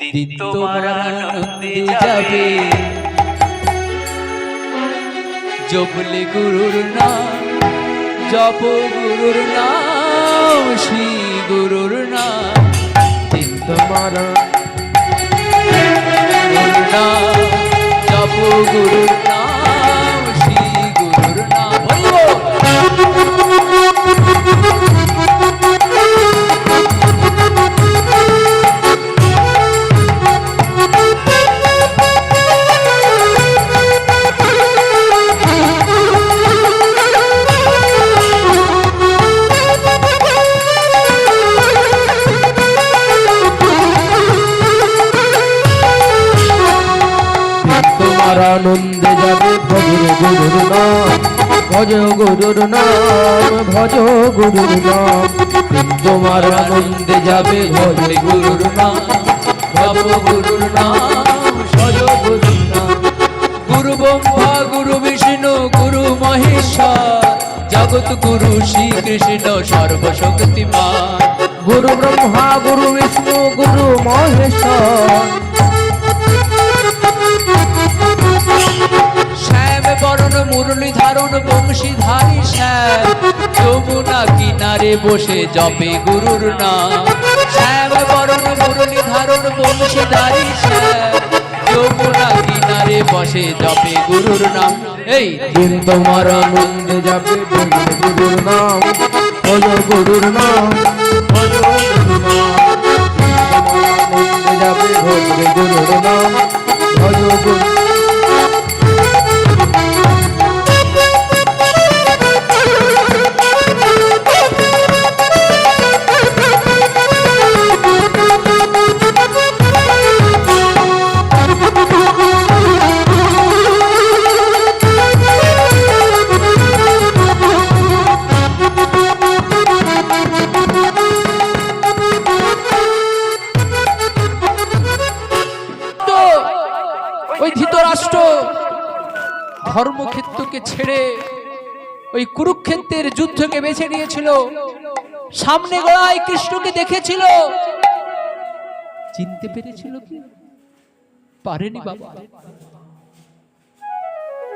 দিন তোমার আনন্দে যাবে। জপলে গুরুর নাম জপ গুরুর নাম শ্রী গুরুর নাম। দিন তোমার জপ গুরুর নাম শ্রী গুরুর নাম। আনন্দে যাবে ভজর গুরুর নাম। ভজ গুরুর নাম, ভজ গুরুর নাম। তোমার আনন্দে যাবে ভজ গুরুর নাম। জপ গুরুর নাম সজ গুরুর নাম। গুরু ব্রহ্মা, গুরু বিষ্ণু, গুরু মহেশ্বর। জগৎ গুরু শ্রীকৃষ্ণ সর্বশক্তিমান। গুরু ব্রহ্মা, গুরু বিষ্ণু, গুরু মহেশ্বর। যমুনা কিনারে বসে জপে গুরুর নাম। শ্যাম, বরণ, মুরলী, ধারণ, বংশীধারী শ্যাম। যমুনা কিনারে বসে জপে গুরুর নাম। এই দিন তোমার আনন্দে ভজ গুরুর নাম। ভজ গুরুর নাম ভজ গুরুর নাম। ভজ গুরুর নাম। ভজ গুরুর নিয়েছিল সামনে গড়ায় কৃষ্ণকে দেখেছিল? চিনতে পেরেছিল কি? পারেনি বাবা।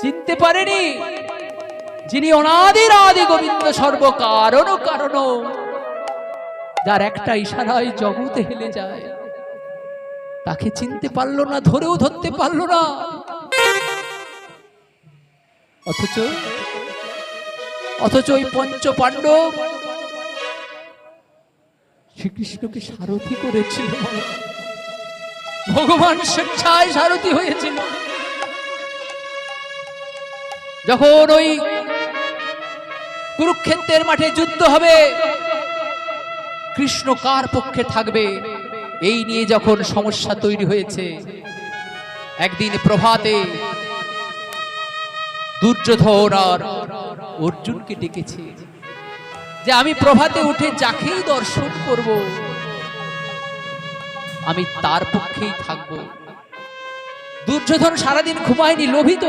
চিনতে পারেনি। যিনি অনাদির আদি গোবিন্দ সর্বকারণ কারণ। যার একটা ইশারায় জগতে হেলে যায়। তাকে চিনতে পারল না, ধরেও ধরতে পারল না। অথচ অথচ ওই পঞ্চ পাণ্ডব শ্রীকৃষ্ণকে সারথি করেছিল। ভগবান স্বেচ্ছায় সারথি হয়েছিল। যখন ওই কুরুক্ষেত্রের মাঠে যুদ্ধ হবে, কৃষ্ণ কার পক্ষে থাকবে, এই নিয়ে যখন সমস্যা তৈরি হয়েছে, একদিন প্রভাতে দুর্যোধন আর অর্জুনকে ডেকেছে যে আমি প্রভাতে উঠে যাকেই দর্শন করব, আমি তার পক্ষেই থাকব। দুর্যোধন সারাদিন ঘুমায়নি, লোভিত।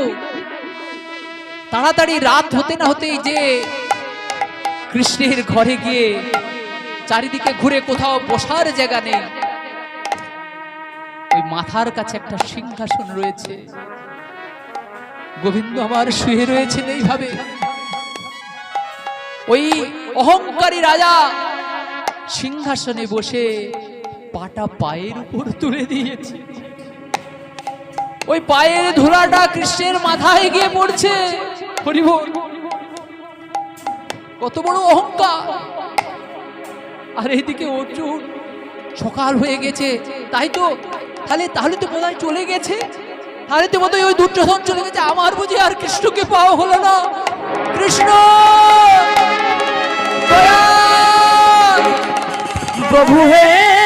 তাড়াতাড়ি রাত হতে না হতেই যে কৃষ্ণের ঘরে গিয়ে চারিদিকে ঘুরে কোথাও বসার জায়গা নেই। ওই মাথার কাছে একটা সিংহাসন রয়েছে। গোবিন্দ আমার শুয়ে রয়েছেন এইভাবে। ওই অহংকারী রাজা সিংহাসনে বসে পাটা পায়ের উপর তুলে দিয়েছে। ওই পায়ের ধুলাটা কৃষ্ণের মাথায় গিয়ে পড়ছে। কত বড় অহংকার। আর এইদিকে অর্জুন সকাল হয়ে গেছে। তাই তো, তাহলে তাহলে তো বোধহয় চলে গেছে। তাহলে তো বোধহয় ওই দুর্যোধন চলে গেছে। আমার বুঝি আর কৃষ্ণকে পাওয়া হলো না। কৃষ্ণ! প্রভু হে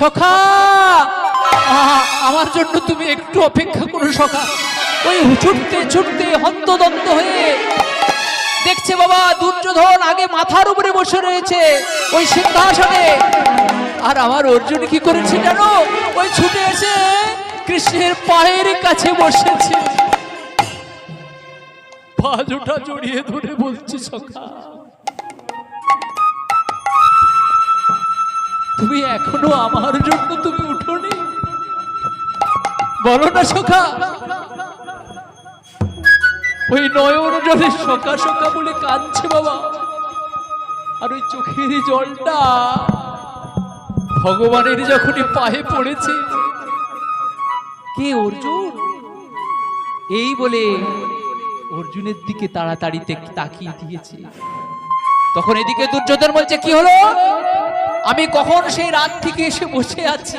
সখা! আমার জন্য তুমি একটু অপেক্ষা করো সখা। ওই ছুটতে ছুটতে হন্তদন্ত হয়ে দেখছে বাবা দুর্যোধন আগে মাথার উপরে বসে রয়েছে ওই সিংহাসনে। আর আমার অর্জুন কি করেছে জানো? ওই ছুটে এসে কৃষ্ণের পায়ের কাছে বসেছে। পা জড়িয়ে ধরে বলছে, সখা তুমি এখনও আমার জন্য তুমি উঠোনি? বলো না, সখা। ওই নয়ন জলে সকা সকা বলে কাঁদছে বাবা। আর ওই চোখের জলটা ভগবানের যখনই পায়ে পড়েছে, কে অর্জুন? এই বলে অর্জুনের দিকে তাড়াতাড়ি তে- তাকিয়ে দিয়েছে। তখন এদিকে দুর্যোধন বলছে, কি হলো? আমি কখন সেই রাত থেকে এসে বসে আছি?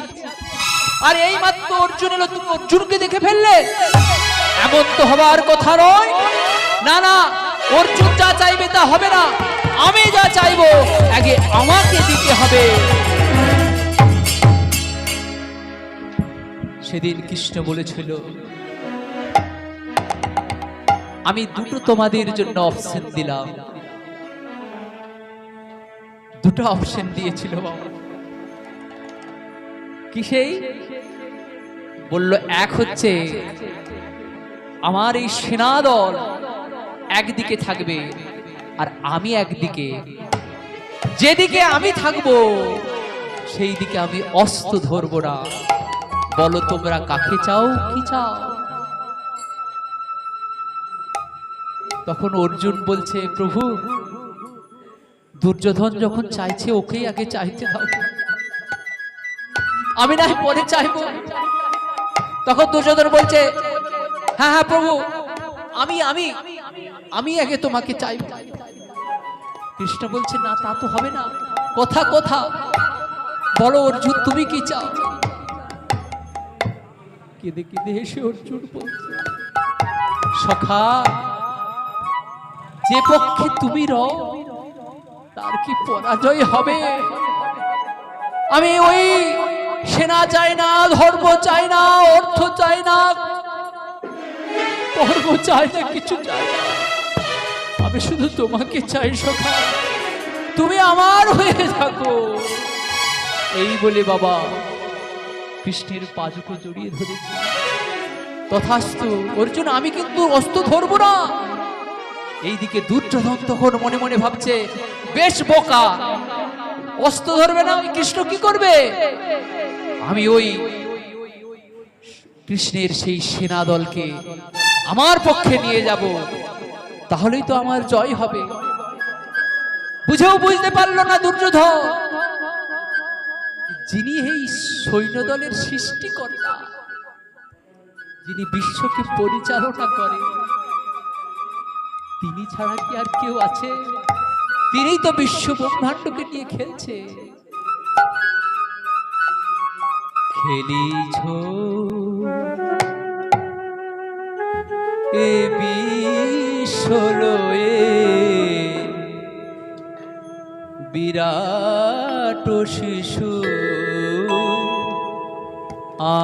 আর এই মাত্র অর্জুন এলো, তুমি অর্জুনকে দেখে ফেললে? এমন তো হবার কথা নয়। না না, অর্জুন যা চাইবে তা হবে না। আমি যা চাইব, আগে আমাকে দিতে হবে। সেদিন কৃষ্ণ বলেছিল, আমি দুটো তোমাদের জন্য অপশন দিলাম। দুটো অপশন দিয়েছিল বাবা। কি সেই? বলল, এক হচ্ছে আমার এই সেনাদল একদিকে থাকবে আর আমি একদিকে। যেদিকে আমি থাকব সেই দিকে আমি অস্ত্র ধরবো না। বলো, তোমরা কাকে চাও, কি চাও? তখন অর্জুন বলছে, প্রভু দুর্যোধন যখন চাইছে, ওকেই আগে চাইতে দাও আমি না পরে চাইব। তখন দুর্যোধন বলছে হ্যাঁ হ্যাঁ প্রভু, আমি আমি আমি আগে তোমাকে চাইব। কৃষ্ণ বলছে, না, তা তো হবে না। কথা কথা। বলো, অর্জুন, তুমি কি চাও? কেঁদে কেঁদে এসে অর্জুন বলছে, সখা, যে পক্ষে তুমি রও তার কি পরাজয় হবে? আমি ওই সেনা চাই না, ধর্ম চাই না, অর্থ চাই না ধর্ম চাই না, কিছু চাই না। আমি শুধু তোমাকে চাই সখা। তুমি আমার হয়ে থাকো। এই বলে বাবা কৃষ্ণের পাজুকে জড়িয়ে ধরেছে। তথাস্তু, অর্জুন, আমি কিন্তু অস্ত্র ধরবো না। এইদিকে দুর্যোধন তখন মনে মনে ভাবছে, বেশ বোকা অস্ত্র ধরবে না ওই কৃষ্ণ কি করবে? আমি ওই কৃষ্ণের সেই সেনা দলকে আমার পক্ষে নিয়ে যাব, তাহলেই তো আমার জয় হবে। বুঝেও বুঝতে পারল না দুর্যোধন, যিনি এই সৈন্যদলের সৃষ্টিকর্তা, যিনি বিশ্বকে পরিচালনা করে তিনি ছাড়া কি আর কেউ আছে? তিনিই তো বিশ্ব ব্রহ্মাণ্ডকে নিয়ে খেলছে। খেলিছ? এ বিশ্বলয়ে বিরাট শিশু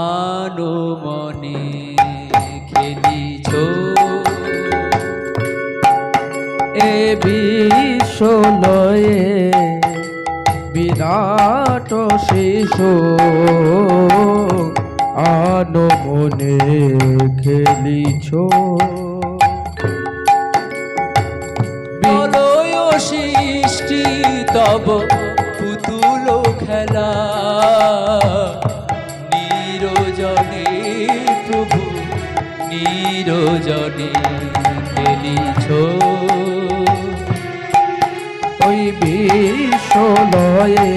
আনো বিশ্বলয়ে বিরাট শিশু আনো মনে খেলিছ। বলয় সৃষ্টি তব পুতুল খেলা। নিরজনে প্রভু, নিরজনে খেলিছ। বিশ্বলয়ে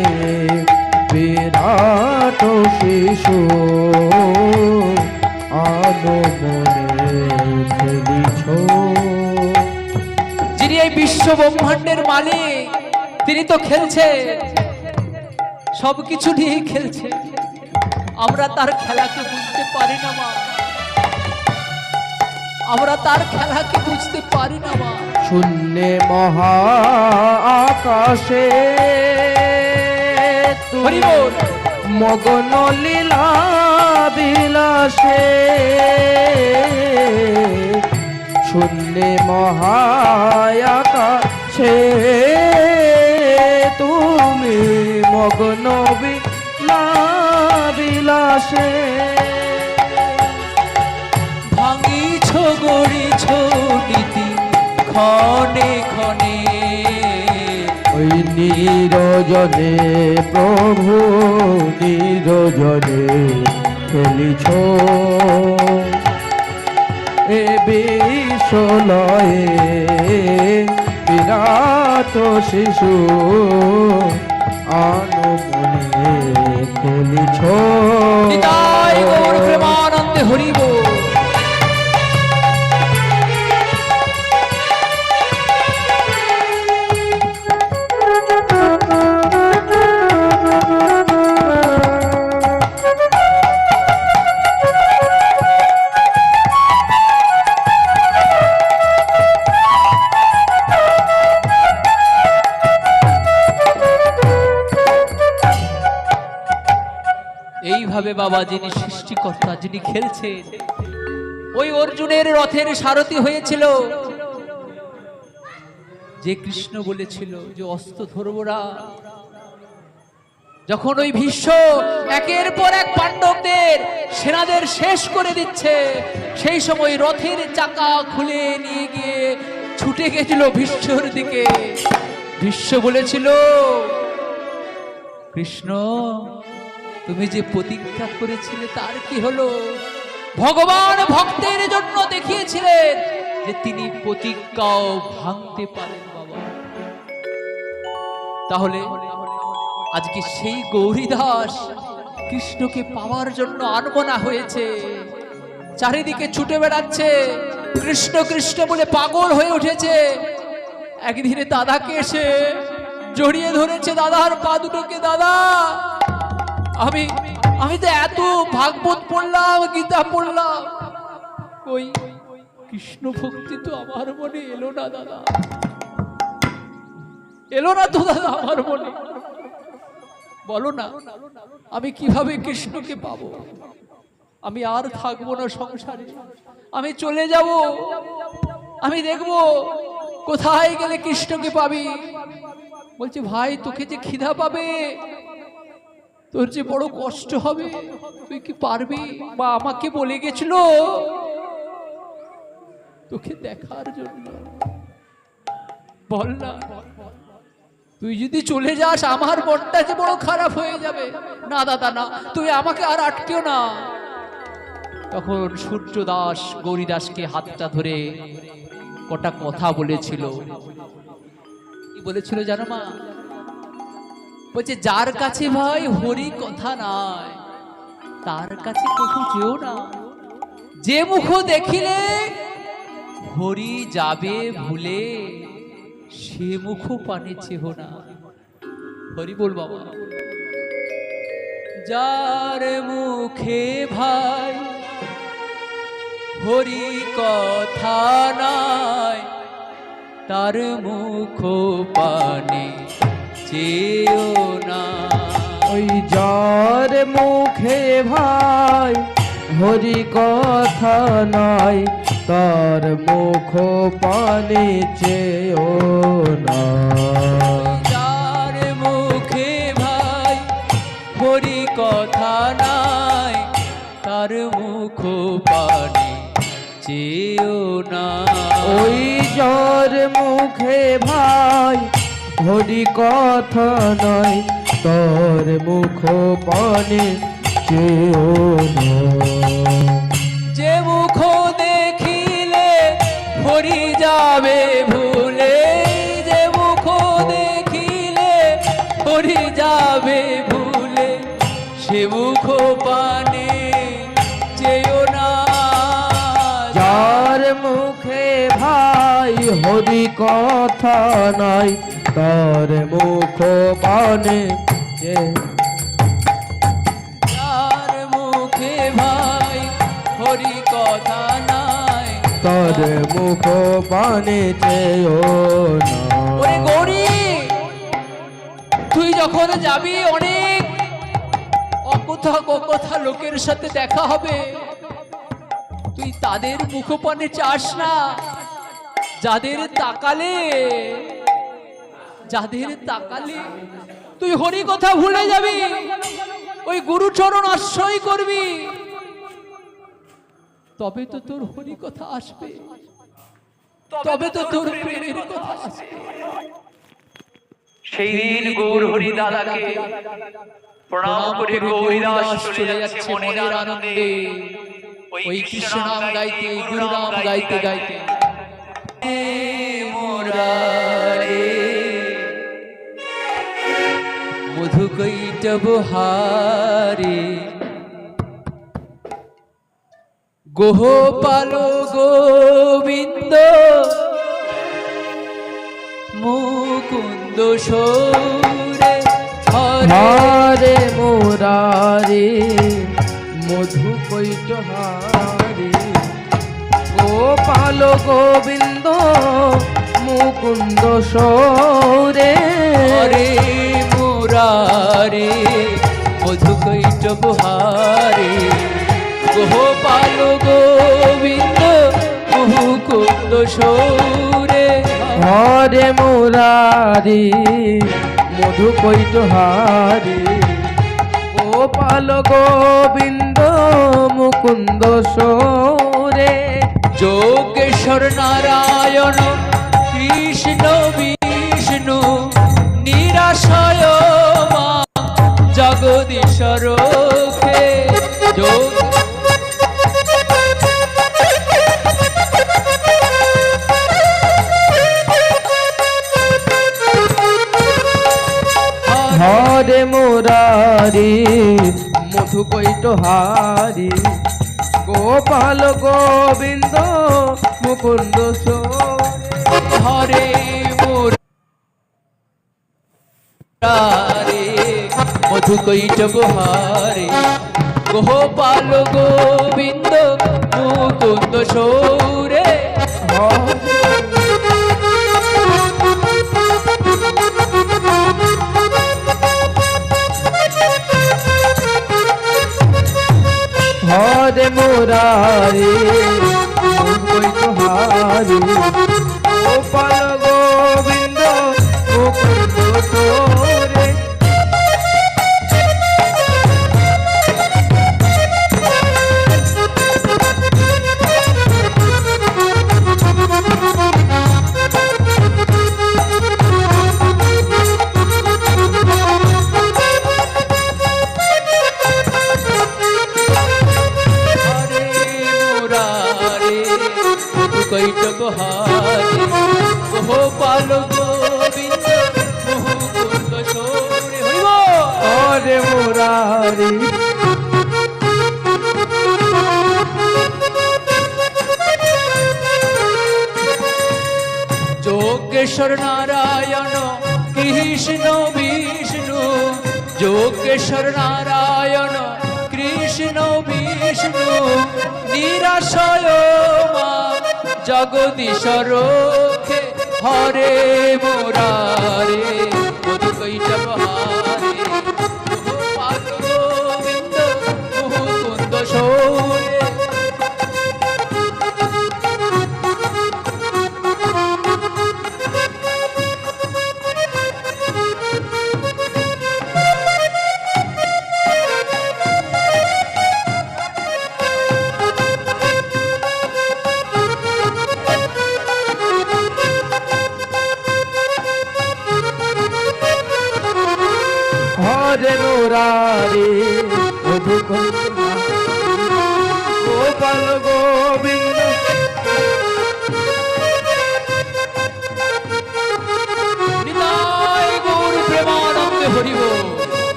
বিরাট শিশু যিনি এই বিশ্ব ব্রহ্মাণ্ডের মালিক, তিনি তো খেলছে। সবকিছু নিয়েই খেলছে। আমরা তার খেলাকে বুঝতে পারি না মা। আমরা তার খেলাকে বুঝতে পারি না মা। শূন্যে মহা আকাশে। মগন লীলা বিলাসে। শূন্যে মহায়াকাশে তুমি মগন বিলা বিলাসে। ভাঙিছ গড়িছ নীতি ক্ষণে ক্ষণে। ওই নিরজনে প্রভু নিরজনে খেলিছ। এ বিশ্বলয়ে বিরাট শিশু আনমনে খেলিছ। হরিব। এইভাবে বাবা যিনি সৃষ্টিকর্তা, যিনি খেলছেন, ওই অর্জুনের রথের সারথি হয়েছিল। যে কৃষ্ণ বলেছিল যে অস্ত্র ধরবো না যখন ওই ভীষ্ম একের পর এক পাণ্ডবদের সেনাদের শেষ করে দিচ্ছে, সেই সময় রথের চাকা খুলে নিয়ে গিয়ে ছুটে গেছিল ভীষ্মর দিকে। ভীষ্ম বলেছিল, কৃষ্ণ তুমি যে প্রতিজ্ঞা করেছিলে তার কি হলো? ভগবান ভক্তের জন্য দেখিয়েছিলেন যে তিনি প্রতিজ্ঞাও ভাঙতে পারেন বাবা। তাহলে আজকে সেই গৌরীদাস কৃষ্ণকে পাওয়ার জন্য আনমনা হয়েছে। চারিদিকে ছুটে বেড়াচ্ছে। কৃষ্ণ কৃষ্ণ বলে পাগল হয়ে উঠেছে। একদিনে দাদাকে এসে জড়িয়ে ধরেছে দাদার পা দুটোকে। দাদা আমি আমি তো এত ভাগবত পড়লাম, গীতা পড়লাম। ওই কৃষ্ণ ভক্তি তো আমার মনে এলো না দাদা। এলো না তো দাদা আমার মনে। বলো না, আমি কীভাবে কৃষ্ণকে পাবো? আমি আর থাকব না সংসারে। আমি চলে যাব। আমি দেখব, কোথায় গেলে কৃষ্ণকে পাবি? বলছে, ভাই, তোকে যে খিদা পাবে তোর যে বড় কষ্ট হবে, তুই কি পারবি? বা আমাকে বলে গেছিল। তোকে দেখার জন্য। বল না। তুই যদি চলে যাস, আমার মনটা যে বড় খারাপ হয়ে যাবে। না, দাদা, না তুমি আমাকে আর আটকেও না। তখন সূর্য দাস গৌরী দাসকে হাতটা ধরে কটা কথা বলেছিল। কি বলেছিল জানো মা? বলছে, যার কাছে ভাই হরি কথা নাই, তার কাছে কখু যেও না। যে মুখ দেখিলে হরি যাবে ভুলে, সে মুখ পানে চেহ না হরি বল বাবা। যার মুখে ভাই হরি কথা নাই, তার মুখ পানে চেও না। ওই যার মুখে ভাই হরি কথা নাই তার মুখ পানে চেও না। যার মুখে ভাই হরি কথা নাই তার মুখ পানে চেও না। ওই যার মুখে ভাই হরি কথা নাই তোর মুখ পানে না যে মুখ দেখিলে হরি যাবে ভুলে, যে মুখ দেখিলে হরি যাবে ভুলে, সে মুখ পানে না। যার মুখে ভাই হরি কথা নাই তার মুখ পানে যে যার মুখে ভাই হরি কথা নাই। তার মুখ পানে চেও না। ওরে গৌরী তুই যখন যাবি অনেক অকথা কথা লোকের সাথে দেখা হবে। তুই তাদের মুখপানে চাস না। যাদের তাকালে যাদের তাকালে তুই হরি কথা ভুলে যাবি। ওই গুরুচরণ আশ্রয় করবি। তবে তো তোর হরি কথা আসবে। তবে তো তোর প্রেমের কথা আসবে। সেই দিন গৌর হরি দাদাকে প্রণাম করে গৌরীদাস চলে যাচ্ছে মনের আনন্দে। ওই কৃষ্ণ নাম গাইতে গুরু নাম গাইতে গাইতে। মধু কৈটব হারে গোপাল গোবিন্দ মুকুন্দ সৌরে হরে মুরারে মধু কৈট হারে গোপাল গোবিন্দ মুকুন্দ সৌরে হরে মুরারে মধু কৈটব হারে গোপাল গোবিন্দ মুকুন্দ সৌরে। হরে মুরারি, মধু কৈট হারে গোপাল গোবিন্দ, মুকুন্দ সৌরে। যোগেশ্বর নারায়ণ, কৃষ্ণ মুরারি মধু কৈট হারি গোপাল গোবিন্দ মুকুন্দ হরে মুরারে মধু কৈটব হারে গোপাল গোবিন্দ মুকুন্দ সৌরে হরে মুরারি কৈত যোগেশ্বর নারায়ণ, কৃষ্ণ বিষ্ণু। যোগেশ্বর নারায়ণ, কৃষ্ণ বিষ্ণু। নিরাশয় মা জগদীশ্বর হরে মোরারে। মধু কৈটব হারে গোপাল গোবিন্দ মুকুন্দ সৌরে